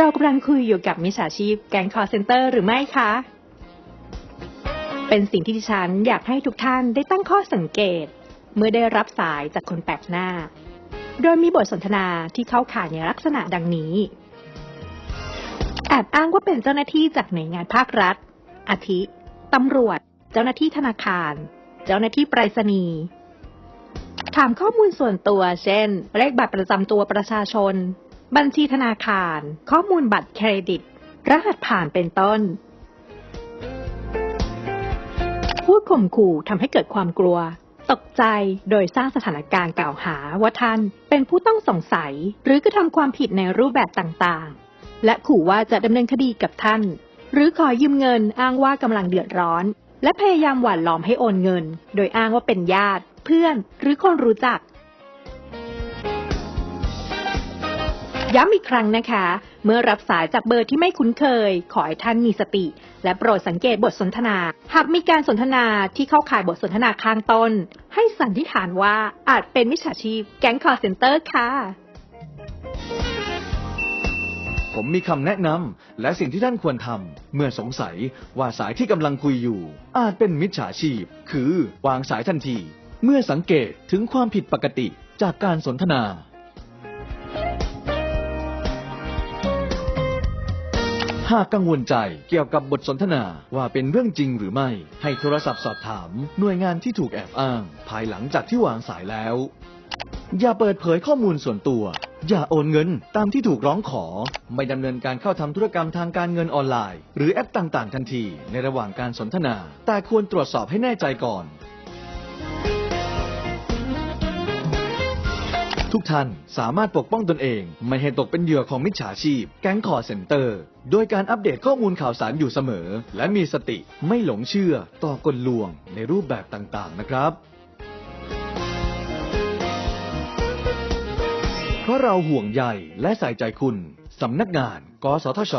เรากำลังคุยอยู่กับมิจฉาชีพแก๊งคอร์เซนเตอร์หรือไม่คะ เป็นสิ่งที่ดิฉันอยากให้ทุกท่านได้ตั้งข้อสังเกต เมื่อได้รับสายจากคนแปลกหน้า โดยมีบทสนทนาที่เข้าข่ายในลักษณะดังนี้ แอบอ้างว่าเป็นเจ้าหน้าที่จากหน่วยงานภาครัฐ อาทิตำรวจ เจ้าหน้าที่ธนาคาร เจ้าหน้าที่ไปรษณีย์ถามข้อมูลส่วนตัว เช่น เลขบัตรประจำตัวประชาชน บัญชีธนาคาร ข้อมูลบัตรเครดิต รหัสผ่านเป็นต้น พูดข่มขู่ทำให้เกิดความกลัว ตกใจโดยสร้างสถานการณ์กล่าวหาว่าท่านเป็นผู้ต้องสงสัย หรือกระทำความผิดในรูปแบบต่างๆ และขู่ว่าจะดำเนินคดีกับท่าน หรือขอยืมเงินอ้างว่ากำลังเดือดร้อน และพยายามหว่านล้อมให้โอนเงิน โดยอ้างว่าเป็นญาติ เพื่อน หรือคนรู้จัก ย้ำอีกครั้งนะคะ เมื่อรับสายจากเบอร์ที่ไม่คุ้นเคย ขอให้ท่านมีสติ และโปรดสังเกตบทสนทนา หากมีการสนทนาที่เข้าข่ายบทสนทนาข้างต้น ให้สันนิษฐานว่าอาจเป็นมิจฉาชีพแก๊งคอร์เซนเตอร์ค่ะ ผมมีคำแนะนำและสิ่งที่ท่านควรทำเมื่อสงสัยว่าสายที่กำลังคุยอยู่ อาจเป็นมิจฉาชีพ คือวางสายทันที เมื่อสังเกตถึงความผิดปกติจากการสนทนา หากกังวลใจเกี่ยวกับบทสนทนาว่าเป็นเรื่องจริงหรือไม่ ให้โทรศัพท์สอบถาม หน่วยงานที่ถูกแอบอ้าง ภายหลังจากที่วางสายแล้ว อย่าเปิดเผยข้อมูลส่วนตัว อย่าโอนเงินตามที่ถูกร้องขอ ไม่ดำเนินการเข้าทำธุรกรรมทางการเงินออนไลน์ หรือแอปต่างๆ ทันที ในระหว่างการสนทนา แต่ควรตรวจสอบให้แน่ใจก่อน ทุกท่านสามารถปกป้องตนเอง ไม่ให้ตกเป็นเหยื่อของมิจฉาชีพ แก๊งคอร์เซ็นเตอร์ โดยการอัปเดตข้อมูลข่าวสารอยู่เสมอ และมีสติไม่หลงเชื่อต่อกลลวงในรูปแบบต่างๆนะครับเพราะเราห่วงใยและใส่ใจคุณ สำนักงาน กสทช